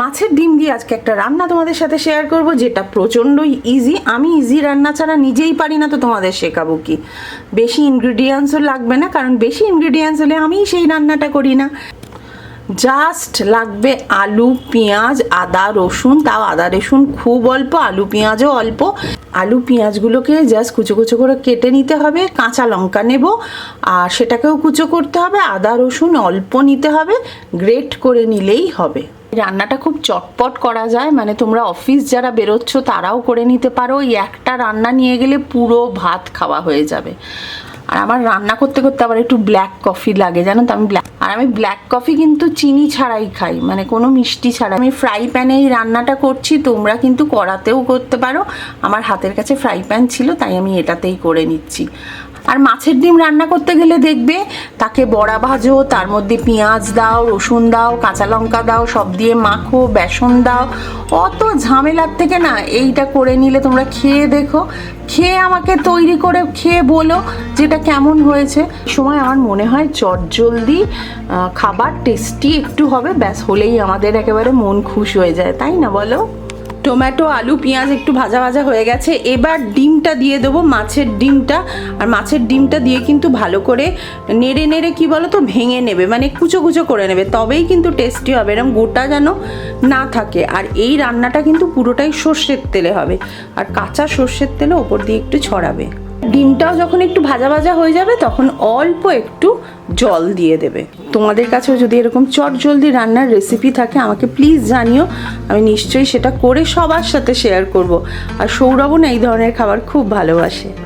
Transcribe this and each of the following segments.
মাছের ডিম দিয়ে আজকে একটা রান্না তোমাদের সাথে শেয়ার করব, যেটা প্রচণ্ডই ইজি আমি ইজি রান্না ছাড়া নিজেই পারি না তো তোমাদের শেখাবো কি। বেশি ইনগ্রিডিয়েন্টসও লাগবে না, কারণ বেশি ইনগ্রিডিয়েন্টস হলে আমিই সেই রান্নাটা করি না। জাস্ট লাগবে আলু, পেঁয়াজ, আদা, রসুন, তাও আদা, রসুন খুব অল্প, আলু, পেঁয়াজও অল্প। আলু, পেঁয়াজগুলোকে জাস্ট কুচো কুচো করে কেটে নিতে হবে, কাঁচা লঙ্কা নেব, আর সেটাকেও কুচো করতে হবে, আদা, রসুন অল্প নিতে হবে গ্রেট করে নিলেই হবে। রান্নাটা খুব চটপট করা যায়। মানে তোমরা অফিস যারা বেরোচ্ছ, তারাও করে নিতে পারো। এই একটা রান্না নিয়ে গেলে পুরো ভাত খাওয়া হয়ে যাবে। আর আমার রান্না করতে করতে আবার একটু ব্ল্যাক কফি লাগে, জানো তো? আমি ব্ল্যাক আর আমি ব্ল্যাক কফি কিন্তু চিনি ছাড়াই খাই মানে কোনো মিষ্টি ছাড়া আমি ফ্রাই প্যানে এই রান্নাটা করছি, তোমরা কিন্তু কড়াতেও করতে পারো। আমার হাতের কাছে ফ্রাই প্যান ছিল, তাই আমি এটাতেই করে নিচ্ছি। আর মাছের ডিম রান্না করতে গেলে দেখবে, তাকে বড়া ভাজো, তার মধ্যে পেঁয়াজ দাও, রসুন দাও, কাঁচা লঙ্কা দাও, সব দিয়ে মাখো, বেসন দাও। অত ঝামেলার থেকে না, এইটা করে নিলে তোমরা খেয়ে দেখো। খেয়ে আমাকে তৈরি করে, খেয়ে বলো, যেটা কেমন হয়েছে। সময় আমার মনে হয় চটজলদি খাবার টেস্টি একটু হবে, ব্যাস হলেই আমাদের একেবারে মন খুশ হয়ে যায়, তাই না বলো? টমেটো আলু, পেঁয়াজ একটু ভাজা ভাজা হয়ে গেছে, এবার ডিমটা দিয়ে দেবো, মাছের ডিমটা, আর মাছের ডিমটা দিয়ে কিন্তু ভালো করে নেড়ে নেড়ে কি বলো তো ভেঙে নেবে মানে কুচো কুচো করে নেবে, তবেই কিন্তু টেস্টি হবে এরকম গোটা যেন না থাকে, আর এই রান্নাটা কিন্তু পুরোটাই সর্ষের তেলে হবে, আর কাঁচা সর্ষের তেলে ওপর দিয়ে একটু ছড়াবে। ডিমটাও যখন একটু ভাজা ভাজা হয়ে যাবে, তখন অল্প একটু জল দিয়ে দেবে। তোমাদের কাছেও যদি এরকম চট জলদি রান্নার রেসিপি থাকে, আমাকে প্লিজ জানিও। আমি নিশ্চয়ই সেটা করে সবার সাথে শেয়ার করব। আর সৌরভও না এই ধরনের খাবার খুব ভালোবাসে।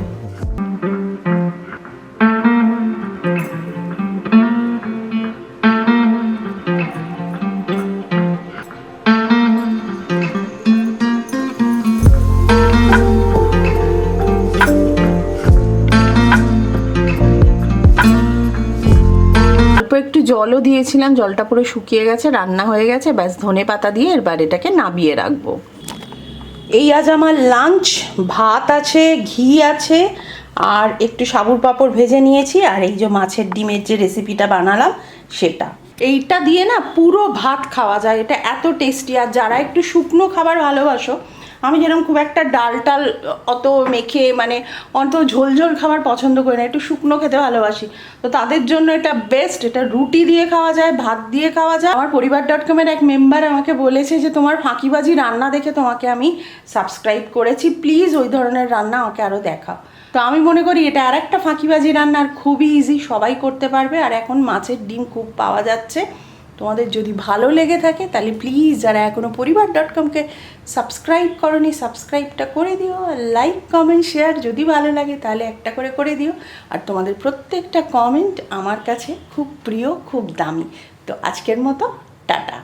অল্প একটু জলও দিয়েছিলাম, জলটা পুরো শুকিয়ে গেছে, রান্না হয়ে গেছে, ব্যাস ধনে পাতা দিয়ে এবার এটাকে নাবিয়ে রাখব। এই আজ আমার লাঞ্চ ভাত আছে, ঘি আছে, আর একটু সাবুর পাঁপড় ভেজে নিয়েছি, আর এই যে মাছের ডিমের যে রেসিপিটা বানালাম, সেটা। এইটা দিয়ে না পুরো ভাত খাওয়া যায়, এটা এত টেস্টি আর যারা একটু শুকনো খাবার ভালোবাসো আমি যেরকম খুব একটা ডাল টাল অত মেখে মানে অত ঝোল ঝোল খাবার পছন্দ করি না, একটু শুকনো খেতে ভালোবাসি। তো তাদের জন্য এটা বেস্ট এটা রুটি দিয়ে খাওয়া যায়, ভাত দিয়ে খাওয়া যায়। আমার পরিবার ডট কমের এক মেম্বার আমাকে বলেছে যে, তোমার ফাঁকিবাজি রান্না দেখে তোমাকে আমি সাবস্ক্রাইব করেছি প্লিজ ওই ধরনের রান্না আমাকে আরও দেখাও। তো আমি মনে করি এটা আর একটা ফাঁকিবাজি রান্না, আর খুবই ইজি সবাই করতে পারবে। আর এখন মাছের ডিম খুব পাওয়া যাচ্ছে। তোমাদের যদি ভালো লেগে থাকে, তাহলে প্লিজ যারা এখনও পরিবার ডট কমকে সাবস্ক্রাইব করনি সাবস্ক্রাইবটা করে দিও। আর লাইক কমেন্ট শেয়ার যদি ভালো লাগে, তাহলে একটা করে করে দিও। আর তোমাদের প্রত্যেকটা কমেন্ট আমার কাছে খুব প্রিয়, খুব দামি। তো আজকের মতো, টাটা।